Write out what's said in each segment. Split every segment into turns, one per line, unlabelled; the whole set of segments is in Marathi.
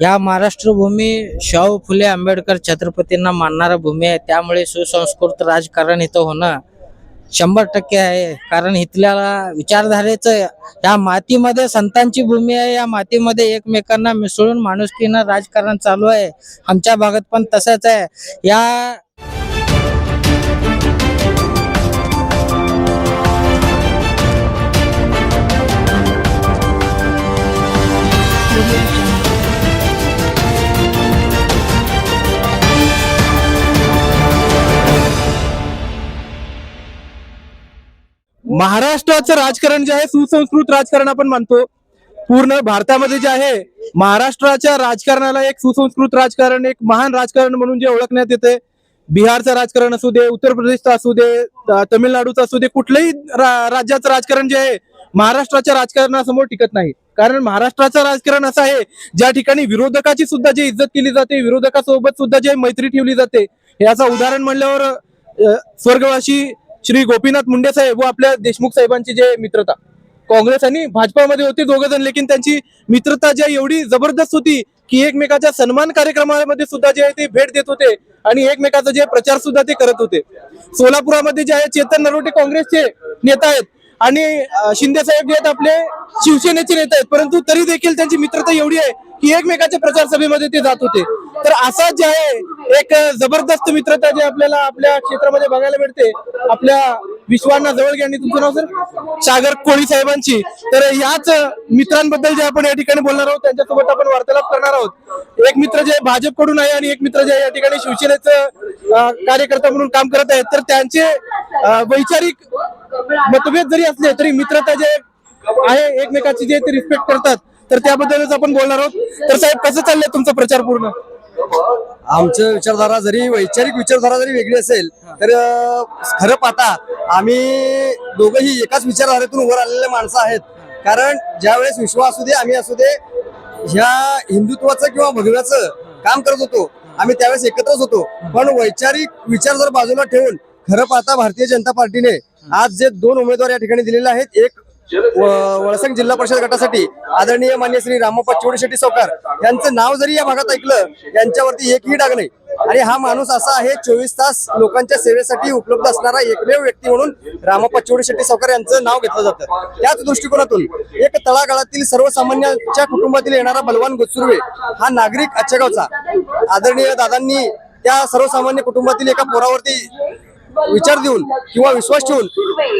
या महाराष्ट्र भूमी शाहू फुले आंबेडकर छत्रपतींना मानणारा भूमी आहे. त्यामुळे सुसंस्कृत राजकारण इथं होणं शंभर टक्के आहे. कारण इथल्याला विचारधारेचं या मातीमध्ये संतांची भूमी आहे. या मातीमध्ये एकमेकांना मिसळून माणुसकीनं राजकारण चालू आहे. आमच्या भागात पण तसंच आहे. या
महाराष्ट्राचं राजकारण जे आहे सुसंस्कृत राजकारण आपण मानतो पूर्ण भारतामध्ये जे आहे महाराष्ट्राच्या राजकारणाला एक सुसंस्कृत राजकारण एक महान राजकारण म्हणून जे ओळखण्यात येते. बिहारचं राजकारण असू दे उत्तर प्रदेशचं असू दे अ, तमिळनाडूचं असू दे कुठलंही रा- राज्याचं राजकारण जे आहे महाराष्ट्राच्या राजकारणासमोर टिकत नाही. कारण महाराष्ट्राचं राजकारण असं आहे ज्या ठिकाणी विरोधकाची सुद्धा जी इज्जत केली जाते विरोधकासोबत सुद्धा जे मैत्री ठेवली जाते याचं उदाहरण म्हणल्यावर स्वर्गवासी श्री गोपीनाथ मुंडे साहेब व आपल्या देशमुख साहेबांची जे मित्रता. काँग्रेस आणि भाजपामध्ये होते दोघ जण लेकिन त्यांची मित्रता जी एवढी जबरदस्त होती की एकमेकाच्या सन्मान कार्यक्रमामध्ये सुद्धा जे आहे ते भेट देत होते आणि एकमेकाचा जे प्रचार सुद्धा ते करत होते. सोलापुरामध्ये जे आहे चेतन नरोटे काँग्रेसचे नेता आहेत आणि शिंदे साहेब जे आहेत आपले शिवसेनेचे नेते आहेत परंतु तरी देखील त्यांची मित्रता एवढी आहे की एकमेकाच्या प्रचार सभेमध्ये ते जात होते. तर असा जे आहे एक जबरदस्त मित्रता जे आपल्याला आपल्या क्षेत्रामध्ये बघायला मिळते. आपल्या विश्वांना जवळ घ्या. आणि तुमचं नाव सर? सागर कोळी साहेबांची. तर याच मित्रांबद्दल जे आपण या ठिकाणी बोलणार आहोत त्यांच्यासोबत आपण वार्तालाप करणार आहोत. एक मित्र जे भाजपकडून आहे आणि एक मित्र जे या ठिकाणी शिवसेनेचं कार्यकर्ता म्हणून काम करत आहेत तर त्यांचे वैचारिक मतभेद जरी असले तरी मित्रता जे आहे एकमेकाची जे ते रिस्पेक्ट करतात. तर त्याबद्दलच आपण बोलणार आहोत. तर साहेब कसं चाललंय तुमचा प्रचार पूर्ण?
आमचं विचारधारा जरी वैचारिक विचारधारा जरी वेगळी असेल तर खरं पाहता आम्ही दोघंही एकाच विचारधारेतून उभं आलेले माणसं आहेत. कारण ज्यावेळेस विश्व असू दे आम्ही असू दे ह्या हिंदुत्वाचं किंवा भगव्याचं काम करत होतो. आम्ही त्यावेळेस एकत्रच होतो. पण वैचारिक विचार जर बाजूला ठेवून खरं पाहता भारतीय जनता पार्टीने आज जे दोन उमेदवार या ठिकाणी दिलेले आहेत एक वळसंग जिल्हा परिषद गटासाठी आदरणीय मान्य श्री रामप्पा चिवडे शेट्टी सावकार यांचं नाव जरी या भागात ऐकलं यांच्यावरती एकही डाग नाही. आणि हा माणूस असा आहे चोवीस तास लोकांच्या सेवेसाठी उपलब्ध असणारा एकमेव व्यक्ती म्हणून रामप्पा चिवडे शेट्टी सावकार यांचं नाव घेतलं जातं. त्याच दृष्टिकोनातून एक तळागाळातील सर्वसामान्यांच्या कुटुंबातील येणारा बलवान गोत्सुर्वे हा नागरिक आजच्या गावचा. आदरणीय दादांनी त्या सर्वसामान्य कुटुंबातील एका पोरावरती विचार देऊन किंवा विश्वास ठेवून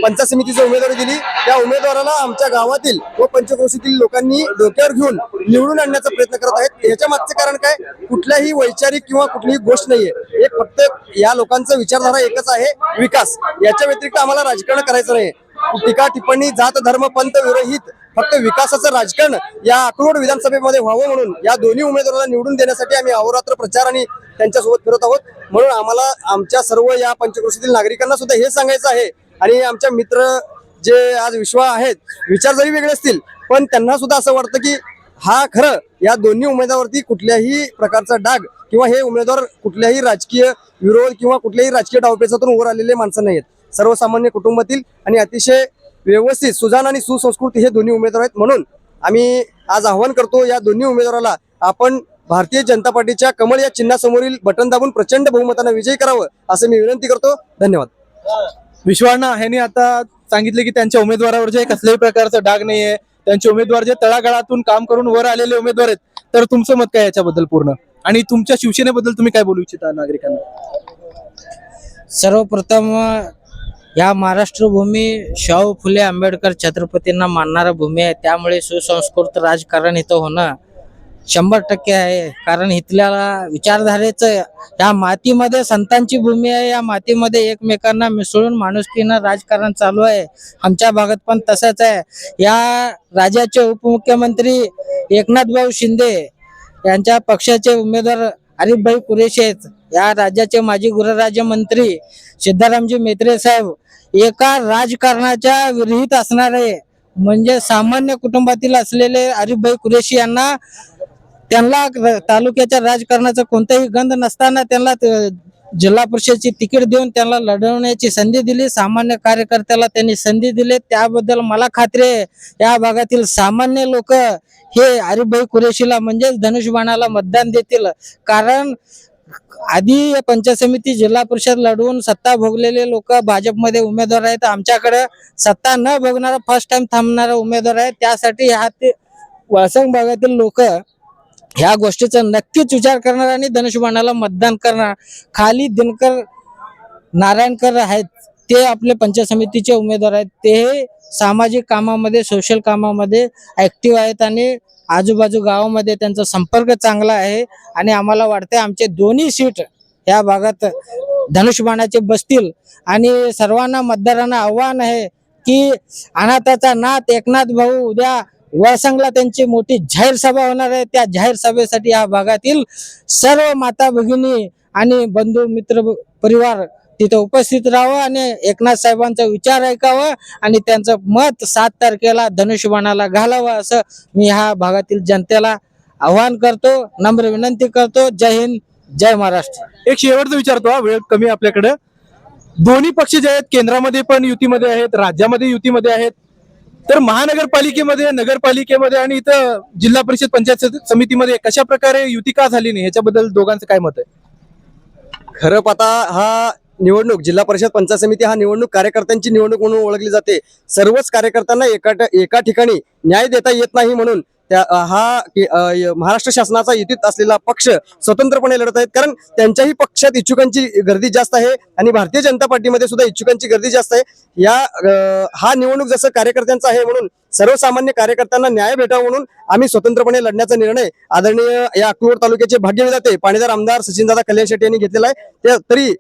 पंचायत समितीची उमेदवारी दिली. त्या उमेदवाराला आमच्या गावातील व पंचक्रोशीतील लोकांनी डोक्यावर घेऊन निवडून आणण्याचा प्रयत्न करत आहेत. याच्या मागचे कारण काय? कुठल्याही वैचारिक किंवा कुठलीही गोष्ट नाहीये. एक फक्त या लोकांचं विचारधारा एकच आहे विकास. याच्या व्यतिरिक्त आम्हाला राजकारण करायचं नाही टीका टिप्पणी जात धर्म पंथ विरहित फक्त विकासाचं राजकारण या अक्रोड विधानसभेमध्ये व्हावं म्हणून या दोन्ही उमेदवारांना निवडून देण्यासाठी आम्ही अहोरात्र प्रचार आणि त्यांच्यासोबत फिरत आहोत. म्हणून आम्हाला आमच्या सर्व या पंचक्रोशीतील नागरिकांना सुद्धा हे सांगायचं आहे आणि आमच्या मित्र जे आज विश्वा आहेत विचार जरी वेगळे असतील पण त्यांना सुद्धा असं वाटतं की हा खरं या दोन्ही उमेदवारावरती कुठल्याही प्रकारचा डाग किंवा हे उमेदवार कुठल्याही राजकीय विरोध किंवा कुठल्याही राजकीय डावपेचातून वर आलेले माणसं नाहीत सर्वसामान्य कुटुंबातील आणि अतिशय व्यवस्थित सुजान आणि सुसंस्कृत हे दोन्ही उमेदवार आहेत. म्हणून आम्ही आज आव्हान करतो या दोन्ही उमेदवाराला आपण भारतीय जनता पार्टीच्या कमळ या चिन्हासमोरील बटन दाबून प्रचंड बहुमतानं विजयी करावं असं मी विनंती करतो. धन्यवाद.
विश्वांना ह्यांनी आता सांगितले की त्यांच्या उमेदवारावर जे कसल्याही प्रकारचा डाग नाहीये. त्यांचे उमेदवार जे तळागाळातून काम करून वर आलेले उमेदवार आहेत. तर तुमचं मत काय याच्याबद्दल पूर्ण? आणि तुमच्या शिवसेनेबद्दल तुम्ही काय बोलू इच्छिता नागरिकांना?
सर्वप्रथम या महाराष्ट्र भूमी शाहू फुले आंबेडकर छत्रपतींना मानणारा भूमी आहे. त्यामुळे सुसंस्कृत राजकारण इथं होणं शंभर टक्के आहे. कारण इथल्या विचारधारेचं या मातीमध्ये संतांची भूमी आहे. या मातीमध्ये एकमेकांना मिसळून माणुसकीनं राजकारण चालू आहे. आमच्या भागात पण तसंच आहे. या राज्याचे उपमुख्यमंत्री एकनाथ भाऊ शिंदे यांच्या पक्षाचे उमेदवार हरीफभाई कुरेशी आहेत. या राज्याचे माजी गृहराज्यमंत्री सिद्धारामजी मेत्रे साहेब एका राजकारणाच्या विरहित असणारे म्हणजे सामान्य कुटुंबातील असलेले अरिफभाई कुरेशी यांना त्यांना तालुक्याच्या राजकारणाचा कोणताही गंध नसताना त्यांना जिल्हा परिषदची तिकीट देऊन त्यांना लढवण्याची संधी दिली. सामान्य कार्यकर्त्याला त्यांनी संधी दिली. त्याबद्दल मला खात्री आहे या भागातील सामान्य लोक हे हरिभाई कुरेशीला म्हणजेच धनुष्यबाणाला मतदान देतील. कारण आधी पंचायत समिती जिल्हा परिषद लढवून सत्ता भोगलेले लोक भाजपमध्ये उमेदवार आहेत. आमच्याकडे सत्ता न भोगणारा फर्स्ट टाइम थांबणारा उमेदवार आहे त्यासाठी ह्या ते वासंग भागातील लोक ह्या गोष्टीचा नक्कीच विचार करणार आणि धनुष्यबाणाला मतदान करणार. खाली दिनकर नारायणकर आहेत. ते आपले पंचायत समितीचे उमेदवार आहेत. ते सामाजिक कामामध्ये सोशल कामामध्ये ऍक्टिव्ह आहेत आणि आजूबाजू गावामध्ये त्यांचा संपर्क चांगला आहे आणि आम्हाला वाटते आमचे दोन्ही सीट या भागात धनुष्यबाणाचे बसतील. आणि सर्वांना मतदारांना आव्हान आहे की अनाथाचा नाथ एकनाथ भाऊ उद्या वळसंगला त्यांची मोठी जाहीर सभा होणार आहे. त्या जाहीर सभेसाठी या भागातील सर्व माता भगिनी आणि बंधू मित्र परिवार तिथे उपस्थित राहावं आणि एकनाथ साहेबांचा विचार ऐकावं आणि त्यांचं मत सात तारखेला धनुष्यबाणाला घालावं असं मी ह्या भागातील जनतेला आवाहन करतो नम्र विनंती करतो. जय हिंद जय महाराष्ट्र.
एक शेवटचं विचारतो हा, वेळ कमी आपल्याकडे. दोन्ही पक्ष जे आहेत केंद्रामध्ये पण युतीमध्ये आहेत राज्यामध्ये युतीमध्ये आहेत. तर महानगरपालिकेमध्ये नगरपालिकेमध्ये आणि इथं जिल्हा परिषद पंचायत समिती- समितीमध्ये कशा प्रकारे युती का झाली नाही? ह्याच्याबद्दल दोघांचं काय मत आहे?
खरं पाहता हा निवडणूक जिल्हा परिषद पंचायत समिती हा निवडणूक कार्यकर्त्यांची निवडणूक म्हणून ओळखली जाते. सर्वच कार्यकर्त्यांना एका एका ठिकाणी न्याय देता येत नाही म्हणून त्या हा महाराष्ट्र शासनाचा युतीत असलेला पक्ष स्वतंत्रपणे लढत आहेत. कारण त्यांच्याही पक्षात इच्छुकांची गर्दी जास्त आहे आणि भारतीय जनता पार्टीमध्ये सुद्धा इच्छुकांची गर्दी जास्त आहे. या हा निवडणूक जसं कार्यकर्त्यांचा आहे म्हणून सर्वसामान्य कार्यकर्त्यांना न्याय भेटावा म्हणून आम्ही स्वतंत्रपणे लढण्याचा निर्णय आदरणीय या अक्कलकोट तालुक्याचे भाग्यविधाते पाणीदार आमदार सचिनदादा कल्याण शेट्टी यांनी घेतलेला आहे. तरी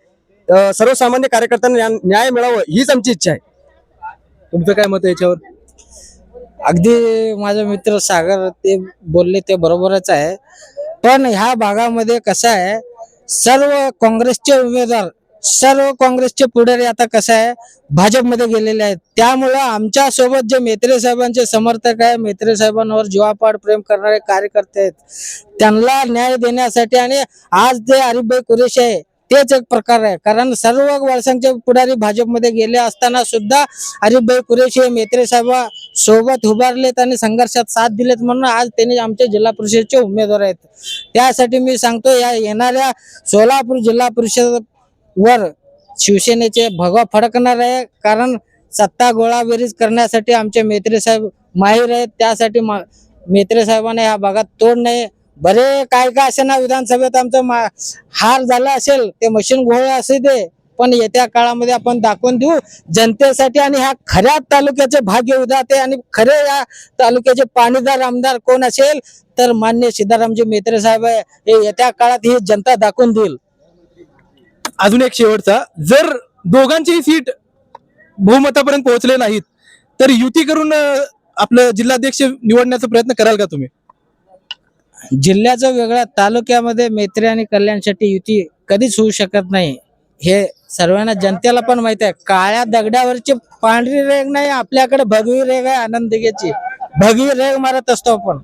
सर्वसामान्य कार्यकर्त्यांना न्या- न्याय मिळावं हीच आमची इच्छा आहे.
तुमचं काय मत आहे याच्यावर?
अगदी माझा मित्र सागर ते बोलले ते बरोबरच आहे. पण ह्या भागामध्ये कसं आहे सर्व काँग्रेसचे उमेदवार सर्व काँग्रेसचे पुढारी आता कसं आहे भाजपमध्ये गेलेले आहेत. त्यामुळं आमच्यासोबत जे मेत्रे साहेबांचे समर्थक आहे मेत्रे साहेबांवर जीवापाड प्रेम करणारे कार्यकर्ते आहेत. त्यांना न्याय देण्यासाठी आणि आज ते हरिभाई कुरेशी आहे तेच एक प्रकार आहे. कारण सर्व वळसांचे पुढारी भाजपमध्ये गेले असताना सुद्धा हरिभाई कुरेशी हे मेत्रे साहेब सोबत उभारलेत आणि संघर्षात साथ दिलेत म्हणून आज त्यांनी आमचे जिल्हा परिषदचे उमेदवार आहेत. त्यासाठी मी सांगतो या येणाऱ्या सोलापूर जिल्हा परिषद वर शिवसेनेचे भगवा फडकणार आहे. कारण सत्ता गोळाबेरीज करण्यासाठी आमचे मेत्रे साहेब माहीर आहेत. त्यासाठी मा- मेत्रे साहेबांना या भागात तोड नाही. बरे काय काय असे ना विधानसभेत आमचं मा- हार झाला असेल ते मशीन घोळ असे दे. पण येत्या काळामध्ये आपण दाखवून देऊ. जनतेसाठी आणि ह्या खऱ्या तालुक्याचे भाग्य उदाते आणि खरे या तालुक्याचे पाणीदार आमदार कोण असेल तर मान्य सिद्धारामजी मेत्रे साहेब आहे. हे येत्या काळात ही जनता दाखवून देईल.
अजून एक शेवटचा. जर दोघांचीही सीट बहुमतापर्यंत पोहोचले नाहीत तर युती करून आपलं जिल्हाध्यक्ष निवडण्याचा प्रयत्न कराल का तुम्ही?
जिल्ह्याचं वेगळ्या तालुक्यामध्ये मैत्री आणि कल्याणसाठी युती कधीच होऊ शकत नाही. हे सर्वांना जनतेला पण माहीत आहे. काळ्या दगडावरची पांढरी रेग नाही आपल्याकडे भगवी रेग आहे आनंद दिघेची भगवी रेग मारत असतो आपण.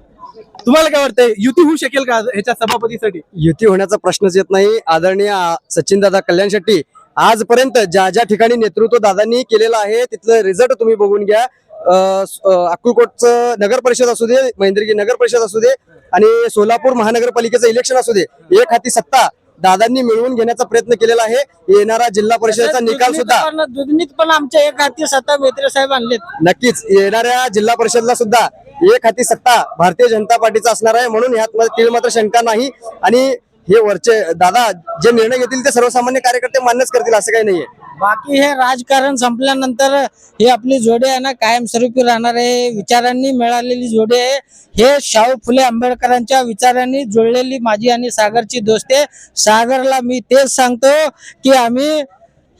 तुम्हाला काय वाटतंय? युती होऊ शकेल का ह्याच्या सभापतीसाठी?
युती होण्याचा प्रश्नच येत नाही. आदरणीय सचिन दादा कल्याण शेट्टी आजपर्यंत ज्या ज्या ठिकाणी नेतृत्व दादांनी केलेलं आहे तिथलं रिझल्ट तुम्ही बघून घ्या. अक्कलकोटचं नगर परिषद असू दे महेंद्रगी नगर परिषद असू दे आणि सोलापूर महानगरपालिकेचं इलेक्शन असू दे एक हाती सत्ता दादांनी मिळवून घेण्याचा प्रयत्न केलेला आहे. येणारा जिल्हा परिषदेचा निकाल सुद्धा
दुधनीत पण आमच्या एक हाती सत्ता मेत्रे साहेब आणलेत.
नक्कीच येणाऱ्या जिल्हा परिषदला सुद्धा एक हाती सत्ता भारतीय जनता पार्टीचा असणार आहे म्हणून ह्यात तीळ मात्र शंका नाही. आणि हे वरचे दादा जे निर्णय घेतील ते सर्वसामान्य कार्यकर्ते मान्यच करतील असं काही नाहीये.
बाकी हे राजकारण संपल्यानंतर ही आपली जोडी आहे ना कायमस्वरूपी राहणार आहे. विचारांनी मिळालेली जोडी आहे. हे शाहू फुले आंबेडकरांच्या विचारांनी जुळलेली माझी आणि सागरची दोस्त आहे. सागरला मी तेच सांगतो की आम्ही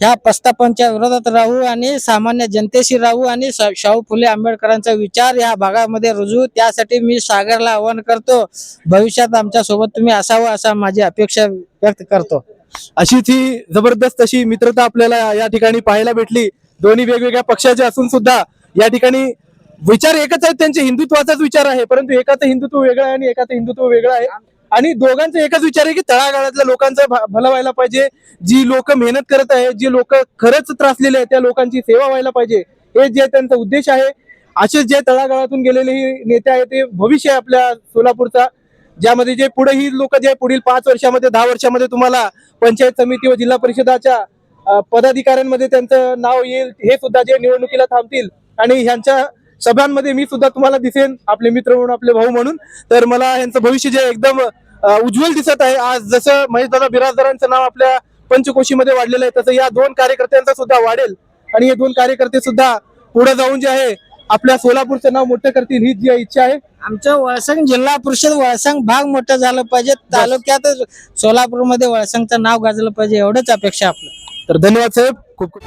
ह्या प्रस्थापनच्या विरोधात राहू आणि सामान्य जनतेशी राहू आणि शाहू फुले आंबेडकरांचा विचार या भागामध्ये रुजू त्यासाठी मी सागरला आवाहन करतो भविष्यात आमच्यासोबत तुम्ही असावं असा माझी अपेक्षा व्यक्त करतो.
अशीच ही जबरदस्त अशी मित्रता आपल्याला या ठिकाणी पाहायला भेटली. दोन्ही वेगवेगळ्या पक्षाचे असून सुद्धा या ठिकाणी विचार एकच आहेत त्यांचे हिंदुत्वाचाच विचार आहे. परंतु एकाचं हिंदुत्व वेगळं आहे आणि एकाचं हिंदुत्व वेगळं आहे. आणि दोघांचा एकच विचार आहे की तळागाळातल्या लोकांचं भलं व्हायला पाहिजे. जी लोक मेहनत करत आहे जी लोक खरंच त्रासलेले आहेत त्या लोकांची सेवा व्हायला पाहिजे. हे जे त्यांचा उद्देश आहे. असेच जे तळागाळातून गेलेले हे नेते आहेत ते भविष्य आहे आपल्या सोलापूरचा. ज्यामध्ये जे पुढे ही लोक जे पुढील पाच वर्षामध्ये दहा वर्षामध्ये तुम्हाला पंचायत समिती व जिल्हा परिषदाच्या पदाधिकाऱ्यांमध्ये त्यांचं नाव येईल हे सुद्धा जे निवडणुकीला थांबतील आणि ह्यांच्या सभांमध्ये मी सुद्धा तुम्हाला दिसेन आपले मित्र म्हणून आपले भाऊ म्हणून. तर मला ह्यांचं भविष्य जे एकदम उज्ज्वल दिसत आहे. आज जसं महेशदादा बिराजदारांचं नाव आपल्या पंचकोशीमध्ये वाढलेलं आहे तसं या दोन कार्यकर्त्यांचं सुद्धा वाढेल. आणि हे दोन कार्यकर्ते सुद्धा पुढे जाऊन जे आहे आपल्या सोलापूरचं नाव मोठं करतील ही जी इच्छा आहे.
आमचं वळसंग जिल्हा परिषद वळसंग भाग मोठा झालं पाहिजे. तालुक्यातच सोलापूरमध्ये वळसंगचं नाव गाजलं पाहिजे एवढंच अपेक्षा आपलं.
तर धन्यवाद साहेब. खूप खूप